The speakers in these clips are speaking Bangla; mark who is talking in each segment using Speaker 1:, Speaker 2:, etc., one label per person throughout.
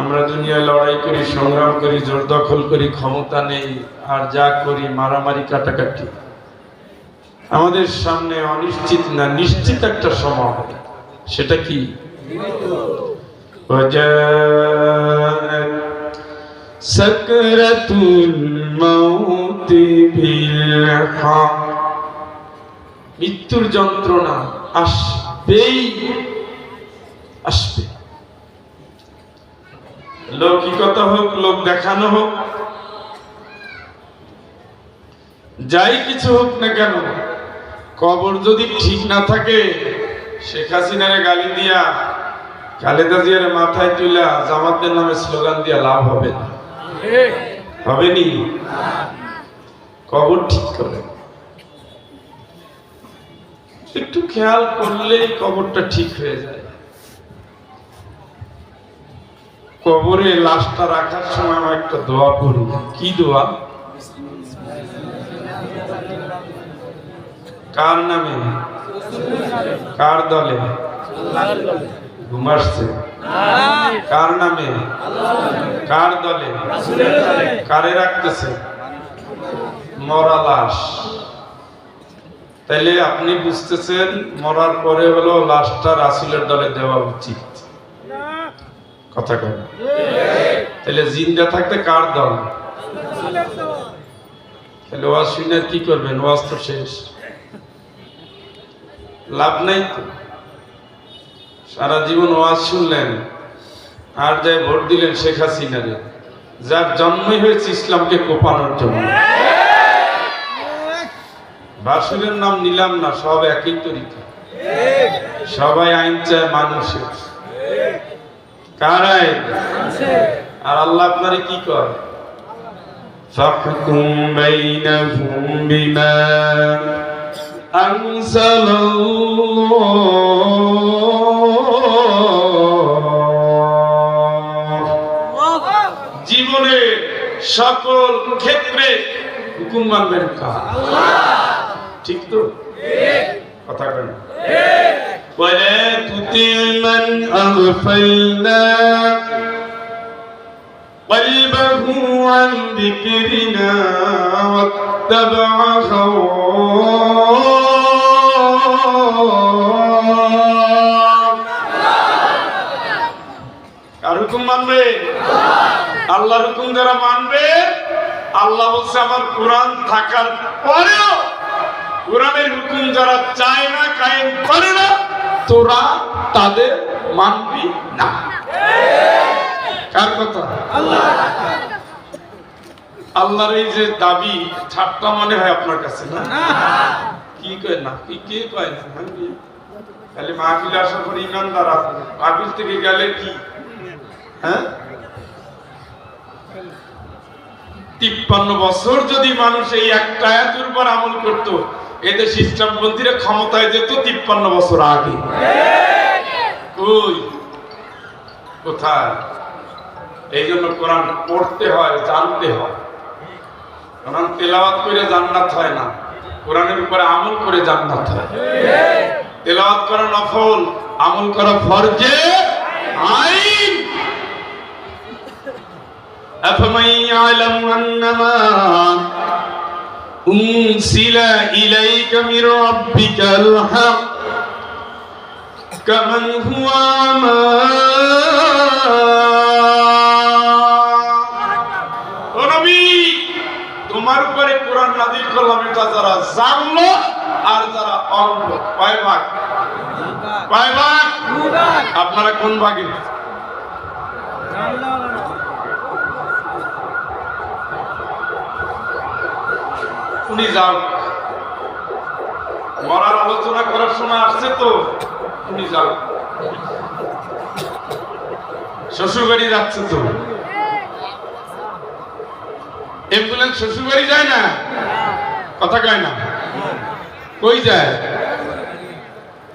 Speaker 1: আমরা দুনিয়ায় লড়াই করি, সংগ্রাম করি, জোর দখল করি, ক্ষমতা নেই, আর যা করি মারামারি কাটাকাটি। আমাদের সামনে অনিশ্চিত না নিশ্চিত একটা সময়, সেটা কি? মৃত্যুর যন্ত্রণা আসবেই, আসবে। লৌকিকতা হোক, লোক দেখানো হোক, যাই কিছু হোক না কেন, কবর যদি ঠিক না থাকে, শেখ হাসিনারে গালি দিয়া, খালেদা জিয়ার মাথায় তুলা জামাতের নামে স্লোগান দিয়া লাভ হবে না। হবে নি কবর ঠিক করে। একটু খেয়াল করলেই কবরটা ঠিক হয়ে যায়। কবরে লাশটা রাখার সময় আমার একটা দোয়া করি কি দোয়া? কার নামে? কার দলে? ঘুমাসছে কার নামে? কার দলে? কারে রাখতেছে? মরা লাশ। তাইলে আপনি বুঝতেছেন, মরার পরে হলো লাশটা রাসুলের দলে দেওয়া উচিত। কথা কয় তাহলে জিন্দা থাকতে কার দল? তাহলে ওয়াজ শুনে কি করবেন? ওয়াজ তো শেষ। লাভ নাই তো। সারা জীবন ওয়াজ শুনলেন, আর যাই ভোট দিলেন শেখ হাসিনারে। যার জন্মই হয়েছে ইসলামকে কোপানোর জন্য। বাসুরের নাম নিলাম না, সব একই তরিকা। সবাই আইন চায় মানুষের। কার আইন আর আল্লাহ আপনারে কি কর فاحكم بينهم بما أنزل الله জীবনে সকল ক্ষেত্রে হুকুম মানবেন কার ঠিক তো কথা কেন ولا تطع من أغفلنا قلبه عن ذكرنا واتبع هواه কার হুকুম মানবে আল্লাহর হুকুম যারা মানবে আল্লাহ বলছে আমার কোরআন থাকার পরেও কোরআনের হুকুম যারা চায় না কায়েম করে না তোরা তাদের মানবি না। কার আল্লাহর এই যে দাবি ঠাট্টা মনে হয় আপনার কাছে না? কি কয় না? কি কে কয় না? কি? মাহফিল আসার পর ইমানদার আছে। মাহফিল থেকে গেলে কি? হ্যাঁ? তিপ্পান্ন বছর যদি মানুষ এই একটা আয়াতের উপর আমল করতো এদের ইসলামপন্থীরা ক্ষমতায় যেত তিপ্পান্ন বছর আগে। কই কোথায় এই জন্য কোরআন পড়তে হয় জানতে হয় কোরআন তেলাওয়াত করে জান্নাত হয় না কোরআনের উপরে আমল করে জান্নাত হয় তেলাওয়াত করা নফল আমল করা ফরজে আইন أفمن يعلم أنما أنزل إليك من ربك الحق كمن هو أعمى ও নবী, তোমার উপরে কোরআন নাজিল করলাম এটা যারা জানলো আর যারা অন্ধ কয় ভাগ কয় ভাগ আপনারা কোন ভাগে উনি যাও মরার আলোচনা করার সময় আসছে তো উনি যাও শ্বশুর যাচ্ছে তো। অ্যাম্বুলেন্স শ্বশুর বাড়ি যায় না? কথা কয় না। কই যায়?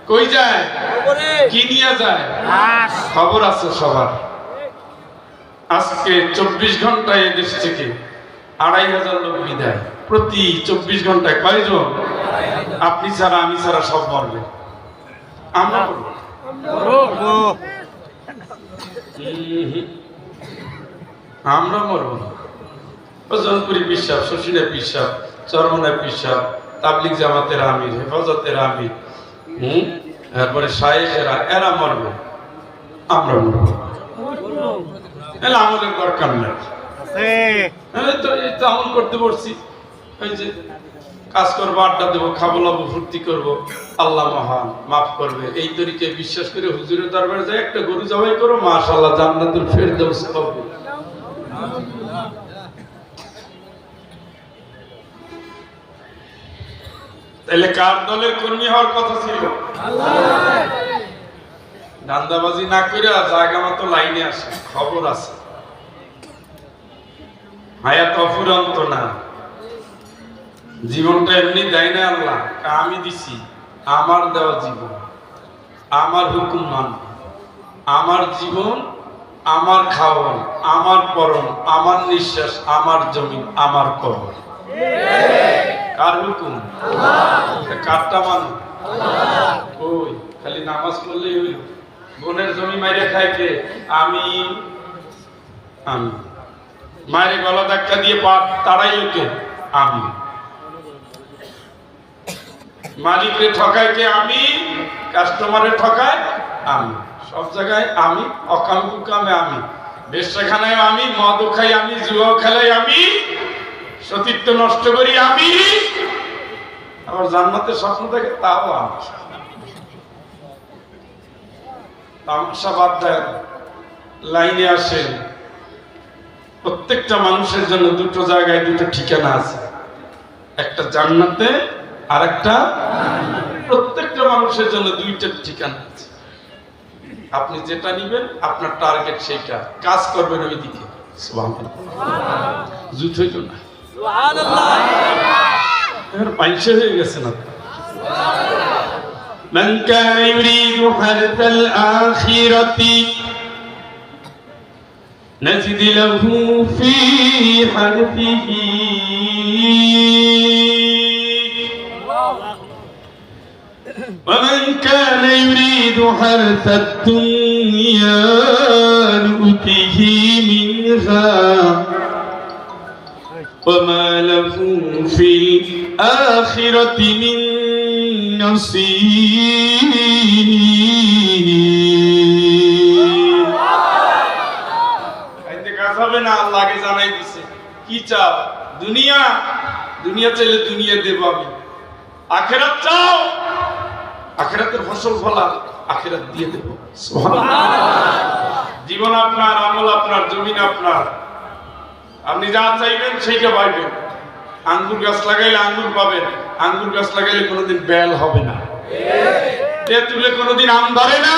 Speaker 1: কই যায়? কি নিয়ে যায়? খবর আছে সবার। আজকে চব্বিশ ঘন্টায় এদেশ থেকে আড়াই হাজার লোক বিদায়। প্রতি চব্বিশ ঘন্টায় কয়জন? আপনি ছাড়া, আমি ছাড়া সব মরবে। আমরা হুম। আমরা মরবো না। ওজনপুরি বিশ্বাস শশীনের বিশ্বাস চরমনায় বিশ্বাস তাবলিক জামাতের আমির হেফাজতের আমির হুম? তারপরে শায়েখেরা এরা মরবে। আমরা মরবো এলা আমলের দরকার নেই। এই তো এই তো আমল করতে পারছি এই যে কাজ করব, আড্ডা দেবো, খাব, লাবো, ফুর্তি করব। আল্লাহ মহান, মাফ করবে। এই তরিকে বিশ্বাস করে হুজুরের দরবারে যায় একটা গরু জবাই করো, মাশাআল্লাহ জান্নাতুল ফেরদৌস পাবে। তাহলে কার দলের কর্মী হওয়ার কথা ছিল? দান্দাবাজি না করে জায়গা মতো লাইনে আসে, খবর আছে। হায়াত অফুরন্ত না। জীবনটা এমনি দেয় না আল্লাহ আমি দিছি। আমার দেওয়া জীবন আমার হুকুম মান। আমার জীবন আমার খাওয়ান আমার পরন আমার নিঃশ্বাস আমার জমিন আমার কবর। কার হুকুম? কারটা মান? ওই খালি নামাজ পড়লেই হইল। বোনের জমি মাইরে খায় কে? আমি। আমি। মায়ের গলা ধাক্কা দিয়ে পা তাড়াই কে? আমি। মালিকরে ঠকায় কে আমি? কাস্টমারে ঠকায় আমি। সব জায়গায় আমি, অকাম কুকামে আমি। বেশ্যাখানায় আমি মদ খাই আমি, জুয়াও খেলাই আমি। সতীত্ব নষ্ট করি আমি। আবার জান্নাতের স্বপ্ন দেখে তাও আমি। তামাশা বাদ দেন। লাইনে আসেন। প্রত্যেকটা মানুষের জন্য দুটো জায়গায় দুটো ঠিকানা আছে। একটা জান্নাতে আর একটা প্রত্যেকটা মানুষের জন্য দুইটা ঠিকানা আছে আপনি যেটা নিবেন আপনার টার্গেট সেইটা কাজ করবেন ওই দিকে জুত হইল না এবার পয়সা হয়ে গেছে না من كان يريد حرث الآخرة نزد له في حرثه ومن كان يريد حرث الدنيا نؤته منها وما له في الآخرة من نصيب খাইতে কাজ হবে না আল্লাহকে জানাই দিছে কি চাও দুনিয়া দুনিয়া চাইলে দুনিয়া দেব আমি আখেরাত চাও আখেরাতের ফসল ফলা আখেরাত দিয়ে দেব। জীবন আপনার আমল আপনার জমিন আপনার। আপনি যা চাইবেন সেইটা পাইবেন। আঙ্গুর গাছ লাগাইলে আঙ্গুর পাবেন। আঙ্গুর গাছ লাগাইলে কোনোদিন বেল হবে না। তেঁতুলে কোনোদিন আম ধরে না।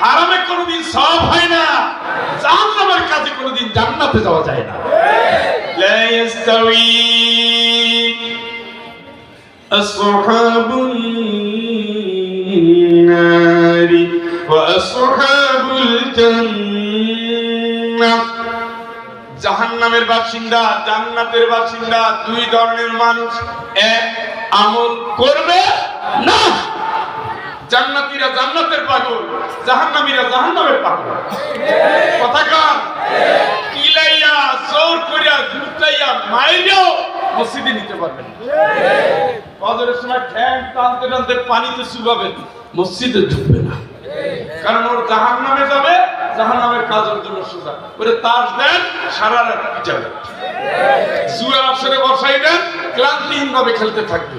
Speaker 1: হারামে কোনোদিন সব হয় না। জাহান্নামের কাছে কোনোদিন জান্নাতে যাওয়া যায় না। أصحاب النار وأصحاب الجنة জাহান্নামের বাসিন্দা জান্নাতের বাসিন্দা দুই ধরনের মানুষ এক আমল করবে না জান্নাতীরা জান্নাতের পাগল জাহান্নামীরা জাহান্নামের পাগল টানতে পানিতে চুবাবেন মসজিদে ঢুকবে না। কারণ ওর জাহান নামে যাবে জাহান নামের কাজ ওর জন্য সোজা। ওরে তাস দেন, সারা রাত জুয়ার আসরে বসাই দেন ক্লান্তিহীন ভাবে খেলতে থাকবে।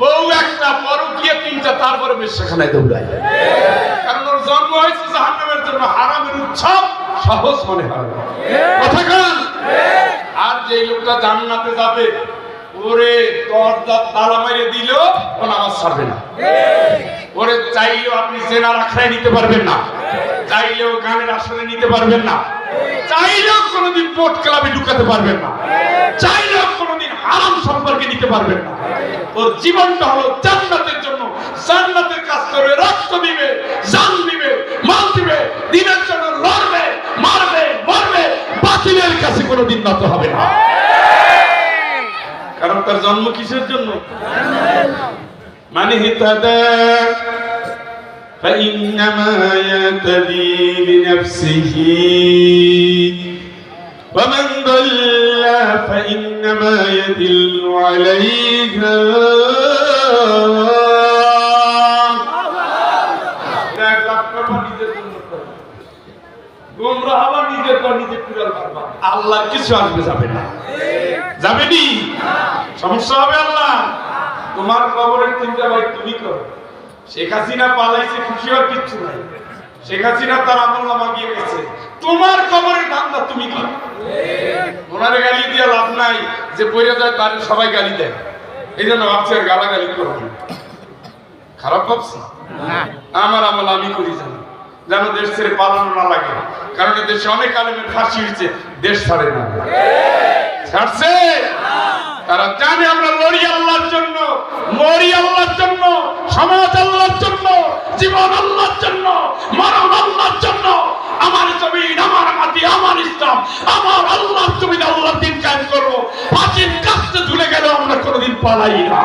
Speaker 1: বউ একটা তিনটা, তারপরে দৌড়ায়। কারণ ওর জন্ম হয়েছে জাহান্নামের জন্য, হারামের উৎসব সহজ মনে হয় কথা আর যে লোকটা জান্নাতে যাবে ওরে দরজা তালা মেরে দিল ও নামাজ ছাড়বে না। ওরে চাইলেও আপনি জেনার আখড়ায় নিতে পারবেন না। চাইলেও গানের আসরে নিতে পারবেন না। চাইলেও কোনোদিন পোর্ট ক্লাবে ঢুকাতে পারবেন না। চাইলেও কোনোদিন হারাম সম্পর্কে নিতে পারবেন না। ওর জীবনটা হলো জান্নাতের জন্য। জান্নাতের কাজ করবে, রক্ত দিবে, জান দিবে, মাল দিবে, দিনের জন্য লড়বে, মারবে, মরবে, বাতিলের কাছে কোনোদিন নত হবে না। কারণ তার জন্ম কিসের জন্য মানে হিতাদা فإنما يهتدي لنفسه ومن ضل فإنما يدل عليها গোমরা হবা নিজের পর নিজে কুড়াল মারবা আল্লাহ কিছু আসবে যাবে না যাবে নি সমস্যা হবে আল্লাহ। তোমার কবরের চিন্তা ভাই তুমি করো। শেখ হাসিনা পালাইছে খুশি হওয়ার কিচ্ছু নাই। শেখ হাসিনা তার আমল নামা গিয়ে গেছে। তোমার কবরের ধান্দা তুমি করো ওনারে গালি দিয়ে লাভ নাই যে যায় তার সবাই গালি দেয়। এই জন্য ভাবছি আর গালাগালি করব না। খারাপ ভাবছি? আমার আমল আমি করি জানি। যেন দেশ ছেড়ে পালানো না লাগে। কারণ দেশে অনেক আলেমের ফাঁসি হয়েছে দেশ ছাড়ে না। ছাড়ছে? তারা জানে আমরা লড়ি আল্লাহর জন্য, মরি আল্লাহর জন্য, সমাজ আল্লাহর জন্য, জীবন আল্লাহর জন্য মরণ আল্লাহর জন্য। আমার জমিন, আমার মাটি, আমার ইসলাম, আমার আল্লাহর জমিন আল্লাহর দিন কাজ করব। প্রাচীন কাজটা ঝুলে গেলে আমরা কোনোদিন পালাই না।